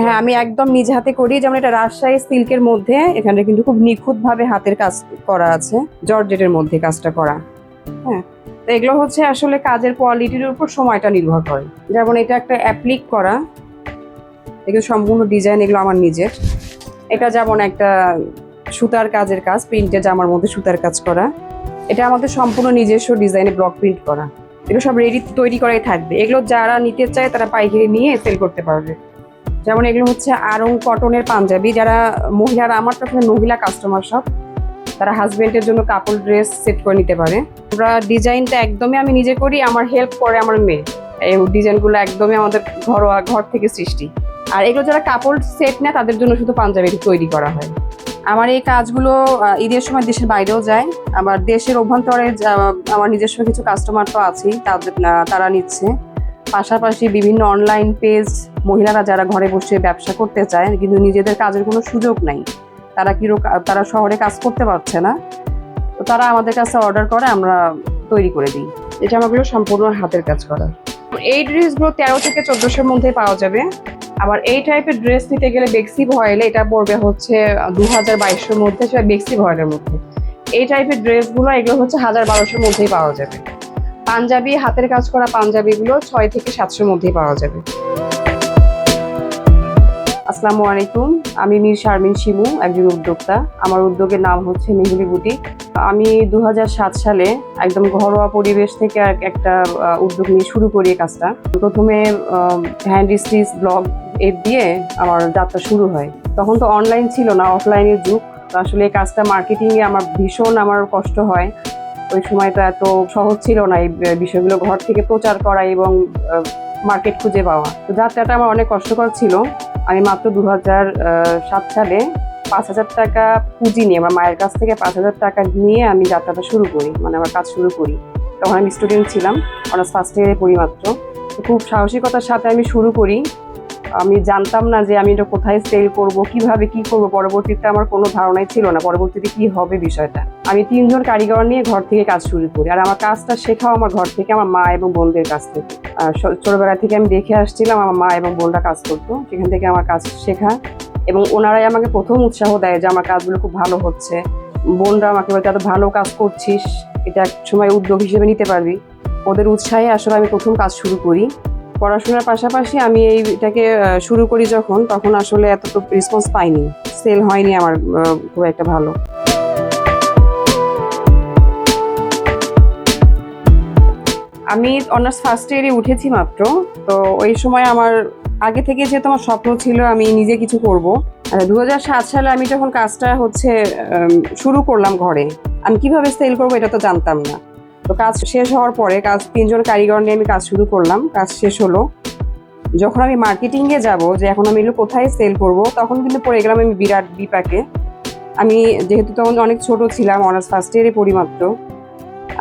হ্যাঁ আমি একদম নিজ হাতে করি। যেমন এটা রাজশাহী সিল্কের মধ্যে এখানে কিন্তু খুব নিখুঁত ভাবে হাতের কাজ করা আছে, জর্জেটের মধ্যে কাজটা করা। হ্যাঁ তো এগুলো হচ্ছে আসলে কাজের কোয়ালিটির উপর সময়টা নির্ভর করে। যেমন এটা একটা অ্যাপ্লিক করা। এগুলো সম্পূর্ণ ডিজাইন এগুলো আমার নিজের। এটা যেমন একটা সুতার কাজের কাজ, প্রিন্টে জামার মধ্যে সুতার কাজ করা। এটা আমাদের সম্পূর্ণ নিজস্ব ডিজাইনে ব্লক প্রিন্ট করা। এগুলো সব রেডি তৈরি করাই থাকবে। এগুলো যারা নিতে চায় তারা পাইকারি নিয়ে সেল করতে পারবে। যেমন এগুলো হচ্ছে আরং কটনের পাঞ্জাবি, যারা মহিলারা, আমার তো মহিলা কাস্টমার সব, তারা হাজবেন্ডের জন্য কাপড় ড্রেস সেট করে নিতে পারে। আমরা ডিজাইনটা একদমই আমি নিজে করি, আমার হেল্প করে আমার মেয়ে। এই ডিজাইনগুলো একদমই আমাদের ঘরোয়া, ঘর থেকে সৃষ্টি। আর এগুলো যারা কাপড় সেট নেয়, তাদের জন্য শুধু পাঞ্জাবি তৈরি করা হয়। আমার এই কাজগুলো ঈদের সময় দেশের বাইরেও যায়। আবার দেশের অভ্যন্তরে আমার নিজস্ব কিছু কাস্টমার তো আছেই, তাদের তারা নিচ্ছে। পাশাপাশি বিভিন্ন অনলাইন পেজ মহিলারা যারা ঘরে বসে ব্যবসা করতে চায় কিন্তু নিজেদের কাজের কোনো সুযোগ নাই তারা কিরো তারা শহরে কাজ করতে পারছে না তো তারা আমাদের কাছে অর্ডার করে আমরা তৈরি করে দিই। এটা আমাগুলো সম্পূর্ণ হাতের কাজ করা। এই ড্রেসগুলো তেরো থেকে চোদ্দোশোর মধ্যে পাওয়া যাবে। আবার এই টাইপের ড্রেস নিতে গেলে বেক্সি ভয়েলে এটা পড়বে হচ্ছে দু হাজার বাইশের মধ্যে সেটা বেক্সি ভয়েলের মধ্যে। এই টাইপের ড্রেসগুলো এগুলো হচ্ছে হাজার বারোশোর মধ্যেই পাওয়া যাবে। পাঞ্জাবি হাতের কাজ করা পাঞ্জাবিগুলো ছয় থেকে সাতশোর মধ্যেই পাওয়া যাবে। আসসালামু আলাইকুম। আমি মীর শারমিন শিমু, একজন উদ্যোক্তা। আমার উদ্যোগের নাম হচ্ছে মেহুলি বুটিক। আমি দু হাজার সাত সালে একদম ঘরোয়া পরিবেশ থেকে এক- একটা উদ্যোগ নিয়ে শুরু করি কাজটা। প্রথমে হ্যান্ড স্টিচ, ব্লগ, এর দিয়ে আমার যাত্রা শুরু হয়। তখন তো অনলাইন ছিল না, অফলাইনের যুগ। আসলে এই কাজটা মার্কেটিংয়ে আমার ভীষণ আমার কষ্ট হয়। ওই সময় তো এত সহজ ছিল না এই বিষয়গুলো ঘর থেকে প্রচার করা এবং মার্কেট খুঁজে পাওয়া। তো যাত্রাটা আমার অনেক কষ্টকর ছিল। আমি মাত্র দু হাজার সাত সালে পাঁচ হাজার টাকা পুঁজি নিয়ে, আমার মায়ের কাছ থেকে পাঁচ হাজার টাকা নিয়ে আমি যাত্রাটা শুরু করি মানে আমার কাজ শুরু করি। তখন আমি স্টুডেন্ট ছিলাম অনার্স ফার্স্ট ইয়ারে পড়ি মাত্র। খুব সাহসিকতার সাথে আমি শুরু করি আমি জানতাম না যে আমি এটা কোথায় সেল করব, কীভাবে কি করব, পরবর্তীতে আমার কোনো ধারণাই ছিল না, পরবর্তীতে কি হবে বিষয়টা। আমি তিনজন কারিগর নিয়ে ঘর থেকে কাজ শুরু করি, আর আমার কাজটা শেখাও আমার ঘর থেকে আমার মা এবং বোনদের কাছ থেকে। ছোটবেলা থেকে আমি দেখে আসছিলাম আমার মা এবং বোনরা কাজ করতো, সেখান থেকে আমার কাজ শেখা। এবং ওনারাই আমাকে প্রথম উৎসাহ দেয় যে আমার কাজগুলো খুব ভালো হচ্ছে। বোনরা আমাকে বলতে এত ভালো কাজ করছিস, এটা এক সময় উদ্যোগ হিসেবে নিতে পারবি। ওদের উৎসাহে আসলে আমি প্রথম কাজ শুরু করি। পড়াশোনার পাশাপাশি আমি এইটাকে শুরু করি যখন, তখন আসলে এত তো রেসপন্স পাইনি। সেল হয়নি আমার খুব একটা ভালো। আমি অনার্স ফার্স্ট ইয়ারে উঠেছি মাত্র, তো ওই সময় আমার, আগে থেকে যেহেতু আমার স্বপ্ন ছিল আমি নিজে কিছু করব। দু সালে আমি যখন কাজটা হচ্ছে শুরু করলাম ঘরে, আমি কীভাবে সেল করব এটা তো জানতাম না। তো কাজ শেষ হওয়ার পরে কাজ, তিনজন কারিগর নিয়ে আমি কাজ শুরু করলাম, কাজ শেষ হলো। যখন আমি মার্কেটিংয়ে যাব, যে এখন আমি এগুলো কোথায় সেল করব, তখন কিন্তু পড়ে গেলাম আমি বিরাট বিপাকে। আমি যেহেতু তখন অনেক ছোট ছিলাম অনার্স ফার্স্ট ইয়ারে পড়ি মাত্র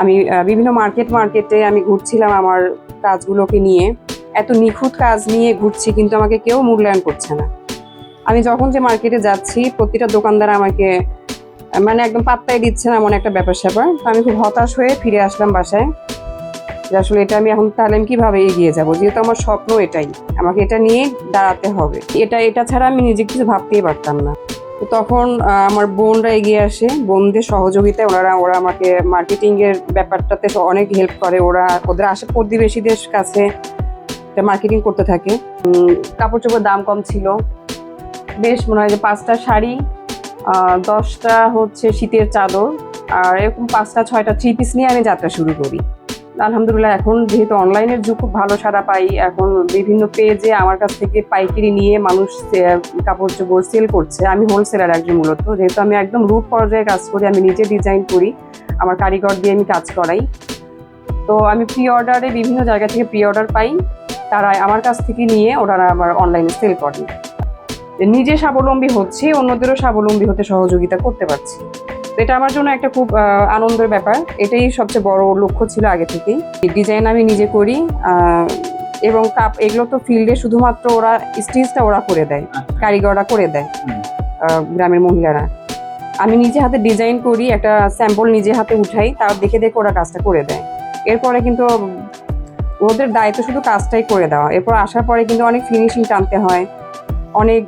আমি বিভিন্ন মার্কেট মার্কেটে আমি ঘুরছিলাম আমার কাজগুলোকে নিয়ে। এত নিখুঁত কাজ নিয়ে ঘুরছি, কিন্তু আমাকে কেউ মূল্যায়ন করছে না। আমি যখন যে মার্কেটে যাচ্ছি, প্রতিটা দোকানদার আমাকে মানে একদম পাত্তাই দিচ্ছে না এমন একটা ব্যাপার স্যাপার। তো আমি খুব হতাশ হয়ে ফিরে আসলাম বাসায়। যে আসলে এটা আমি এখন তাহলে আমি কীভাবে এগিয়ে যাব? যেহেতু আমার স্বপ্ন এটাই। আমাকে এটা নিয়ে দাঁড়াতে হবে। এটা এটা ছাড়া আমি নিজে কিছু ভাবতেই পারতাম না। তো তখন আমার বোনরা এগিয়ে আসে। বোনদের সহযোগিতায় ওনারা, ওরা আমাকে মার্কেটিংয়ের ব্যাপারটাতে অনেক হেল্প করে। ওরা ওদের আশে প্রতিবেশীদের কাছে। মার্কেটিং করতে থাকে। কাপড় চোপড়ের দাম কম ছিল। বেশ মনে হয় যে পাঁচটা শাড়ি দশটা হচ্ছে শীতের চাদর, আর এরকম পাঁচটা, ছয়টা থ্রি পিস নিয়ে আমি যাত্রা শুরু করি। আলহামদুলিল্লাহ, এখন যেহেতু অনলাইনের যুগ, খুব ভালো সাড়া পাই। এখন বিভিন্ন পেজে আমার কাছ থেকে পাইকারি নিয়ে মানুষ কাপড় চোপড় সেল করছে। আমি হোলসেলার একজন মূলত। যেহেতু আমি একদম রুট পর্যায়ে কাজ করি, আমি নিজে ডিজাইন করি, আমার কারিগর দিয়ে আমি কাজ করাই। তো আমি প্রি অর্ডারে বিভিন্ন জায়গা থেকে প্রি অর্ডার পাই। তারা আমার কাছ থেকে নিয়ে ওনারা আমার অনলাইনে সেল করেন নিজে স্বাবলম্বী হচ্ছে অন্যদেরও স্বাবলম্বী হতে সহযোগিতা করতে পারছি। তো এটা আমার জন্য একটা খুব আনন্দের ব্যাপার। এটাই সবচেয়ে বড় লক্ষ্য ছিল আগে থেকেই। ডিজাইন আমি নিজে করি এবং কাপ এগুলো তো ফিল্ডে শুধুমাত্র ওরা স্টিচটা ওরা করে দেয় কারিগররা করে দেয় গ্রামের মহিলারা। আমি নিজে হাতে ডিজাইন করি একটা স্যাম্পল নিজে হাতে উঠাই তার দেখে দেখে ওরা কাজটা করে দেয়। এরপরে কিন্তু ওদের দায়িত্ব শুধু কাজটাই করে দেওয়া। এরপর আসার পরে কিন্তু অনেক ফিনিশিং টানতে হয়। অনেক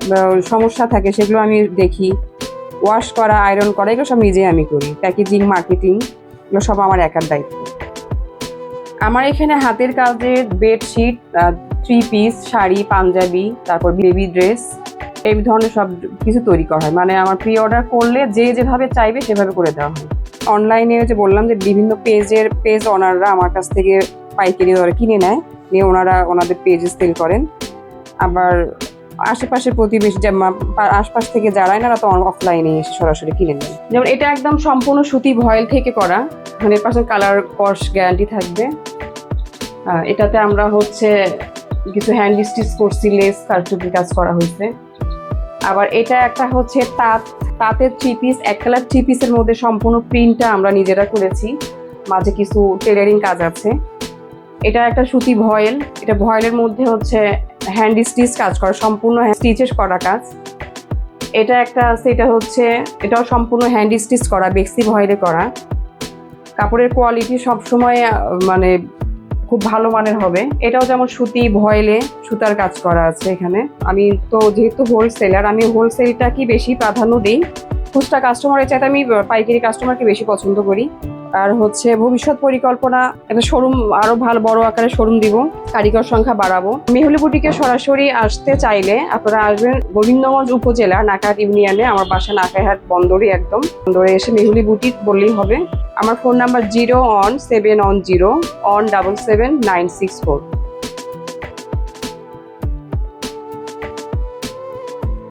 সমস্যা থাকে, সেগুলো আমি দেখি। ওয়াশ করা আয়রন করা, এগুলো সব নিজেই আমি করি। প্যাকেজিং মার্কেটিং এগুলো সব আমার একার দায়িত্ব। আমার এখানে হাতের কাজের bedsheet three piece sari, Punjabi, তারপর বেবি ড্রেস এই ধরনের সব কিছু তৈরি করা হয়। মানে আমার প্রি অর্ডার করলে যে যেভাবে চাইবে সেভাবে করে দেওয়া হয়। অনলাইনে যে বললাম যে বিভিন্ন পেজের পেজ ওনাররা আমার কাছ থেকে পাইকারি দরে কিনে নেয়। নিয়ে ওনারা ওনাদের পেজে সেল করেন। আবার আশেপাশের প্রতিবেশী আশপাশ থেকে যারা এনারা তো অফলাইনে এসে সরাসরি কিনে নেন যেমন এটা একদম সম্পূর্ণ সুতি ভয়েল থেকে করা। হান্ড্রেড পার্সেন্ট কালার কস গ্যারান্টি থাকবে। এটাতে আমরা হচ্ছে কিছু হ্যান্ড স্টিচ করছি লেস কারচুপি কাজ করা হয়েছে। আবার এটা একটা হচ্ছে তাঁত, তাঁতের থ্রি পিস এক কালার থ্রি পিসের মধ্যে সম্পূর্ণ প্রিন্টটা আমরা নিজেরা করেছি। মাঝে কিছু টেলারিং কাজ আছে। এটা একটা সুতি ভয়েল। এটা ভয়েলের মধ্যে হচ্ছে হ্যান্ড স্টিচ কাজ করা, সম্পূর্ণ স্টিচেস করা কাজ। এটা একটা আছে এটা হচ্ছে, এটাও সম্পূর্ণ হ্যান্ড স্টিচ করা, বেক্সি ভয়েলে করা। কাপড়ের কোয়ালিটি সবসময় মানে খুব ভালো মানের হবে। এটাও যেমন সুতি ভয়েলে সুতার কাজ করা আছে এখানে। আমি তো যেহেতু হোলসেলার আমি হোলসেলটাকে বেশি প্রাধান্য দিই। খুচরা কাস্টমারের চাইতে আমি পাইকারি কাস্টমারকে বেশি পছন্দ করি। আর হচ্ছে ভবিষ্যৎ পরিকল্পনা, একটা শোরুম, আরও ভালো, বড় আকারে শোরুম দিব, কারিগর সংখ্যা বাড়াবো। মেহুলি বুটিকে সরাসরি আসতে চাইলে আপনারা আসবেন গোবিন্দগঞ্জ উপজেলা নাকাহাট ইউনিয়নে, আমার বাসা নাকাহাট বন্দরে একদম। বন্দরে এসে মেহুলি বুটিক বললেই হবে। আমার phone number zero one seven one zero one double seven nine six four.